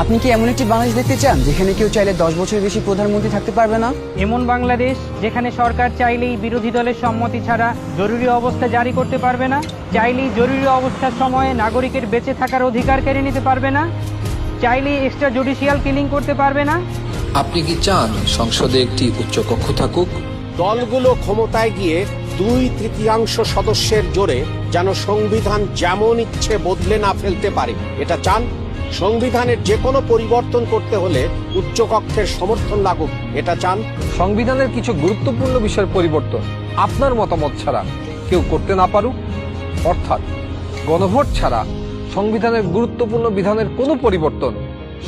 আপনি কি এমন একটি বাংলাদেশ দেখতে চান যেখানে কেউ চাইলে দশ বছরের বেশি প্রধানমন্ত্রী থাকতে পারবে না? এমন বাংলাদেশ যেখানে সরকার চাইলেই বিরোধী দলের সম্মতি ছাড়া জরুরি অবস্থা জারি করতে পারবে না চাইলেই জরুরি অবস্থার সময়ে নাগরিকের বেঁচে থাকার অধিকার কেড়ে নিতে পারবে না চাইলেই এক্সট্রা জুডিশিয়াল কিলিং করতে পারবে না। আপনি কি চান সংসদে একটি উচ্চকক্ষ থাকুক? দলগুলো ক্ষমতায় গিয়ে দুই তৃতীয়াংশ সদস্যের জোরে যেন সংবিধান যেমন ইচ্ছে বদলে না ফেলতে পারে এটা চান? সংবিধানের যে কোনো পরিবর্তন করতে হলে উচ্চকক্ষের সমর্থন লাগুক এটা চান? সংবিধানের কিছু গুরুত্বপূর্ণ বিষয়ের পরিবর্তন আপনার মতামত ছাড়া কেউ করতে না পারুক। অর্থাৎ গণভোট ছাড়া সংবিধানের গুরুত্বপূর্ণ বিধানের কোনো পরিবর্তন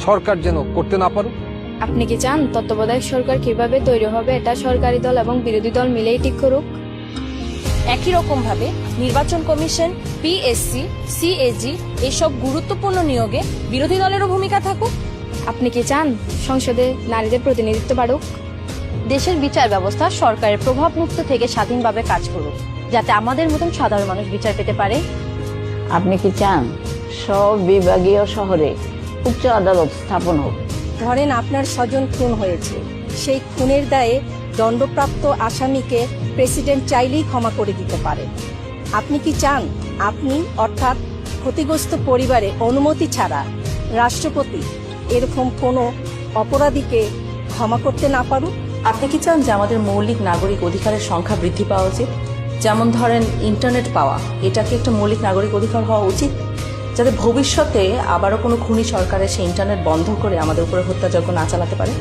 সরকার যেন করতে না পারুক। আপনি কি চান তত্ত্বাবধায়ক সরকার কীভাবে তৈরি হবে? এটা সরকারি দল এবং বিরোধী দল মিলেই ঠিক করুক। একই রকমভাবে নির্বাচন কমিশন পিএসসি সিএজি এসব গুরুত্বপূর্ণ নিয়োগে বিরোধী দলেরও ভূমিকা থাকুক। আপনি কি চান সংসদে নারীদের প্রতিনিধিত্ব বাড়ুক? দেশের বিচার ব্যবস্থা সরকারের প্রভাব মুক্ত থেকে স্বাধীনভাবে কাজ করুক যাতে আমাদের মতন সাধারণ মানুষ বিচার পেতে পারে? আপনি কি চান সব বিভাগীয় শহরে উচ্চ আদালত স্থাপন হোক? ধরেন আপনার স্বজন খুন হয়েছে। সেই খুনের দায়ে দণ্ডপ্রাপ্ত আসামিকে প্রেসিডেন্ট চাইলেই ক্ষমা করে দিতে পারে। আপনি কি চান আপনি, অর্থাৎ ক্ষতিগ্রস্ত পরিবারে অনুমতি ছাড়া রাষ্ট্রপতি এরকম কোনো অপরাধীকে ক্ষমা করতে না পারুক আপনি কি চান যে আমাদের মৌলিক নাগরিক অধিকারের সংখ্যা বৃদ্ধি পাওয়া উচিত? যেমন ধরেন, ইন্টারনেট পাওয়া এটা কি একটা মৌলিক নাগরিক অধিকার হওয়া উচিত? যাতে ভবিষ্যতে আবারও কোনো খুনি সরকারের সেই ইন্টারনেট বন্ধ করে আমাদের উপরে হত্যাযজ্ঞ না চালাতে পারে?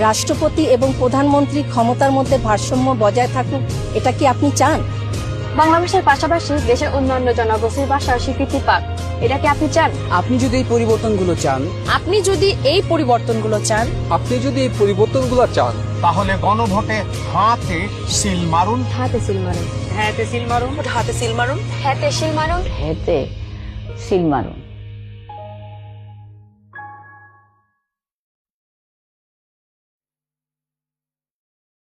রাষ্ট্রপতি এবং প্রধানমন্ত্রী ক্ষমতার মধ্যে ভারসাম্য বজায় থাকুক এটা কি আপনি চান? বাংলাদেশের পাশাপাশি দেশের অন্যান্য জনগোষ্ঠীর ভাষার স্বীকৃতি পাক এটা কি আপনি চান? আপনি যদি এই পরিবর্তনগুলো চান আপনি যদি এই পরিবর্তনগুলো চান আপনি যদি এই পরিবর্তনগুলো চান তাহলে গণভোটে হাতে সিল মারুন। হাতে সিল মারুন। হ্যাঁ তেসিল মারুন হাতে সিল মারুন। হাতে সিল মারুন। হেতে সিল মারুন।